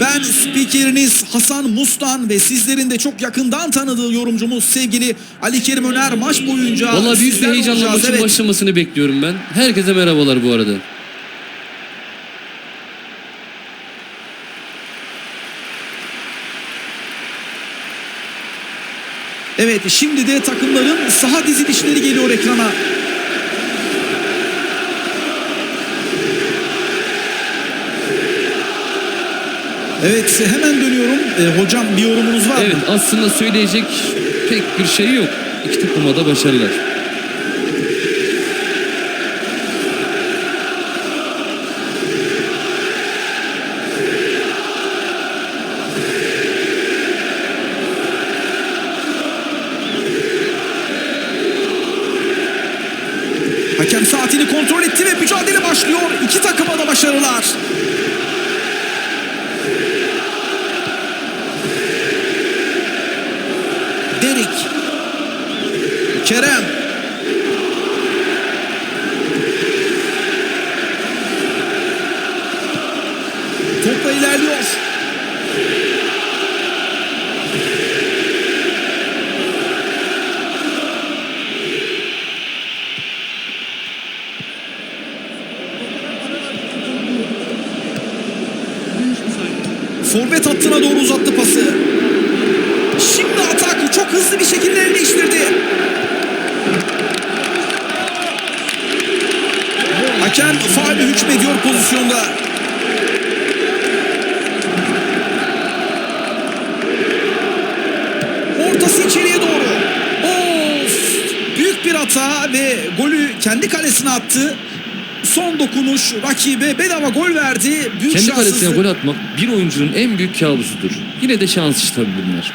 Ben spikeriniz Hasan Mustan ve sizlerin de çok yakından tanıdığı yorumcumuz sevgili Ali Kerim Öner maç boyunca Valla büyük bir heyecanla maçın Evet. başlamasını bekliyorum ben. Herkese merhabalar bu arada. Evet şimdi de takımların saha dizilişleri geliyor ekrana. Evet hemen dönüyorum. Ee, hocam bir yorumunuz var Evet mı? aslında söyleyecek pek bir şey yok. İki takıma da başarılar. Hakem saatini kontrol etti ve mücadele başlıyor. İki takıma da başarılar. Derik. Kerem. Topla ilerliyor. Forvet hattına doğru uzattı pası. Şimdi atak çok hızlı bir şekilde el değiştirdi. Hakem faal hükmediyor pozisyonda. Ortası içeriye doğru. Of! Büyük bir hata ve golü kendi kalesine attı. Son dokunuş rakibe bedava gol verdi. Büyük Kendi kalesine gol atmak bir oyuncunun en büyük kabusudur. Yine de şans işi tabii bunlar.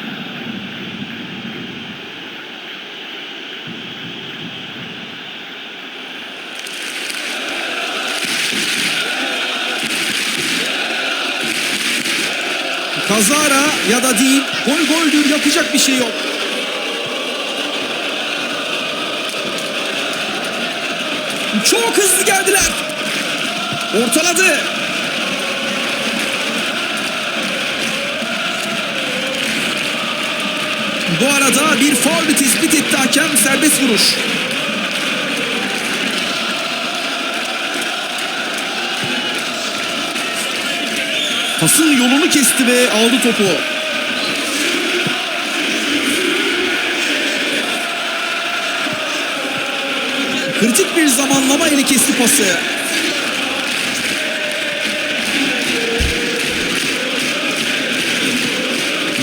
Kazara ya da değil. Gol goldür yapacak bir şey yok. Çok hızlı geldiler. Ortaladı. Bu arada bir faul tespit etti hakem serbest vuruş. Pasın yolunu kesti ve aldı topu. Kritik bir zamanlama ile kesti pası.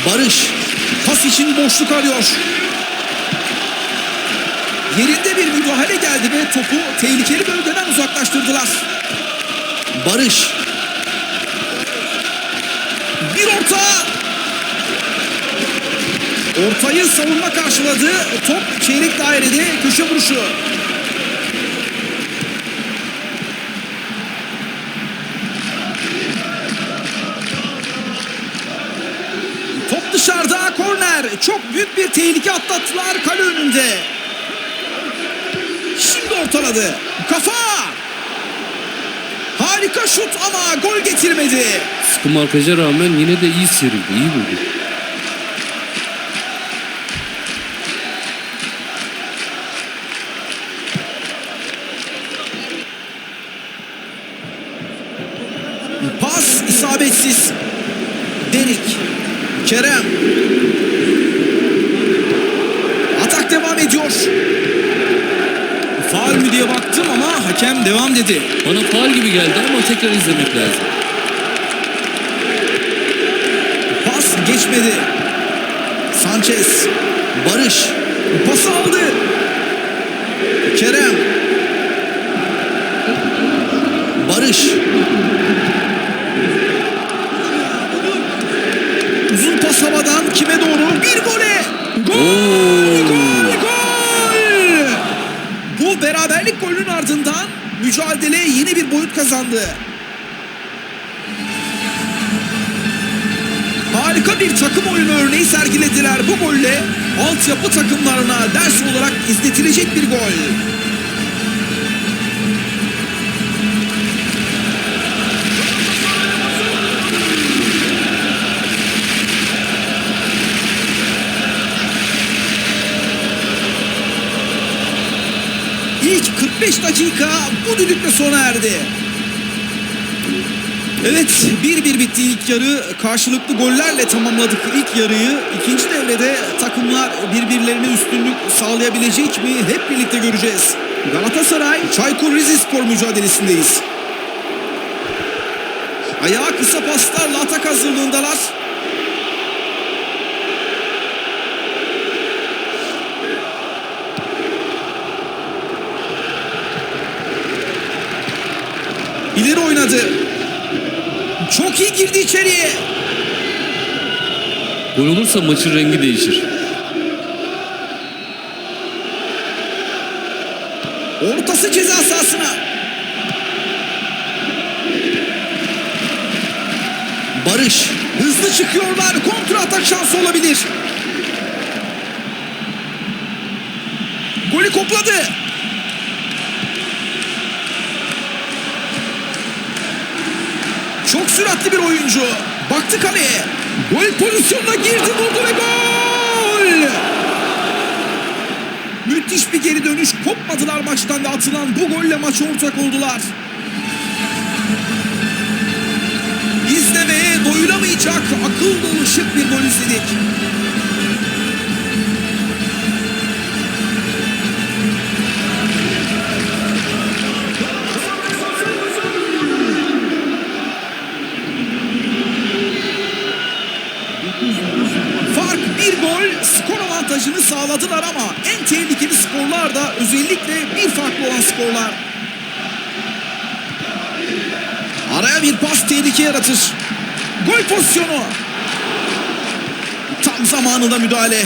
Barış pas için boşluk arıyor. Yerinde bir müdahale geldi ve topu tehlikeli bölgeden uzaklaştırdılar. Barış bir orta. Ortayı savunma karşıladı. Top çeyrek dairede köşe vuruşu. Çok büyük bir tehlike atlattılar kale önünde. Şimdi ortaladı. Kafa. Harika şut ama gol getirmedi. Sıkı markaja rağmen yine de iyi sıyrıldı. iyi vurdu. Pas isabetsiz. Derik. Kerem. Atak devam ediyor. Faul mü diye baktım ama hakem devam dedi. Bana faal gibi geldi ama tekrar izlemek lazım. Pas geçmedi. Sanchez. Barış. Pası aldı. Mücadele yeni bir boyut kazandı. Harika bir takım oyunu örneği sergilediler bu golle. 6 altyapı takımlarına ders olarak izletilecek bir gol. 45 dakika bu düdükle sona erdi. Evet 1-1 bitti ilk yarı. Karşılıklı gollerle tamamladık ilk yarıyı. İkinci devrede takımlar birbirlerine üstünlük sağlayabilecek mi? Hep birlikte göreceğiz. Galatasaray Çaykur Rizespor mücadelesindeyiz. Ayağa kısa paslarla atak hazırlığındalar. İleri oynadı. Çok iyi girdi içeriye. Gol olursa maçın rengi değişir. Ortası ceza sahasına. Barış. Hızlı çıkıyorlar. Kontra atak şansı olabilir. Golü kopladı. Çok süratli bir oyuncu. Baktı kaleye. Gol pozisyonuna girdi, vurdu ve gol! Müthiş bir geri dönüş. Kopmadılar maçtan ve atılan bu golle maça ortak oldular. İzlemeye doyulamayacak akıl dolu şık bir gol izledik. Skor avantajını sağladılar ama en tehlikeli skorlar da özellikle bir farklı olan skorlar. Araya bir pas tehlike yaratır. Gol pozisyonu. Tam zamanında müdahale.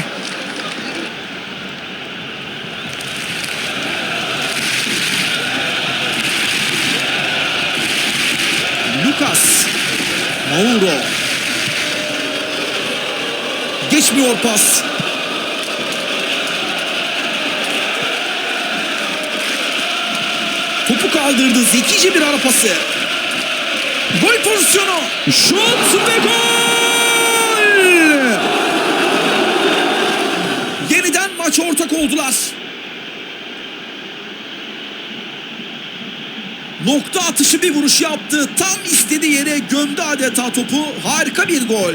Lucas. Mauro. Geçmiyor pas. Topu kaldırdı. Zekice bir ara pası. Gol pozisyonu. Şut ve gol! Yeniden maç ortak oldular. Nokta atışı bir vuruş yaptı. Tam istediği yere gömdü adeta topu. Harika bir gol.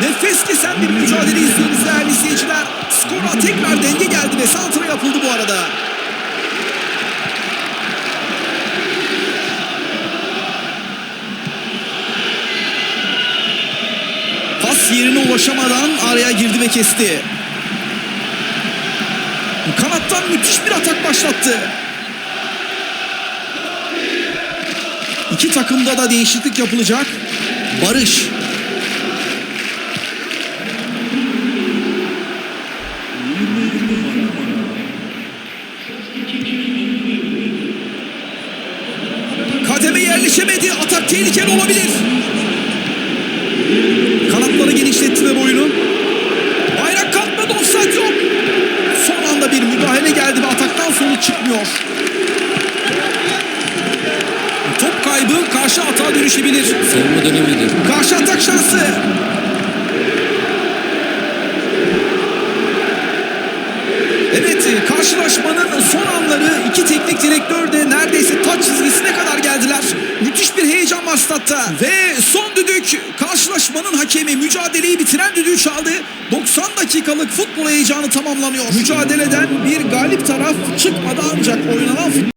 Nefes kesen bir mücadele izliyoruz değerli izleyiciler. Skora tekrar denge geldi ve santra yapıldı bu arada. Pas yerine ulaşamadan araya girdi ve kesti. Kanattan müthiş bir atak başlattı. İki takımda da değişiklik yapılacak. Barış çıkmıyor. Top kaybı karşı atağa dönüşebilir. Savunma dönemedi. Karşı atak şansı. Evet karşılaşmanın son anları iki teknik direktör de neredeyse taç çizgisine kadar geldiler. Müthiş bir heyecan var statta. Ve son düdük karşılaşmanın hakemi mücadeleyi bitiren düdüğü çaldı. 90 dakikalık futbol heyecanı tamamlanıyor. Mücadeleden bir galip taraf çıkmadı ancak oynanan futbol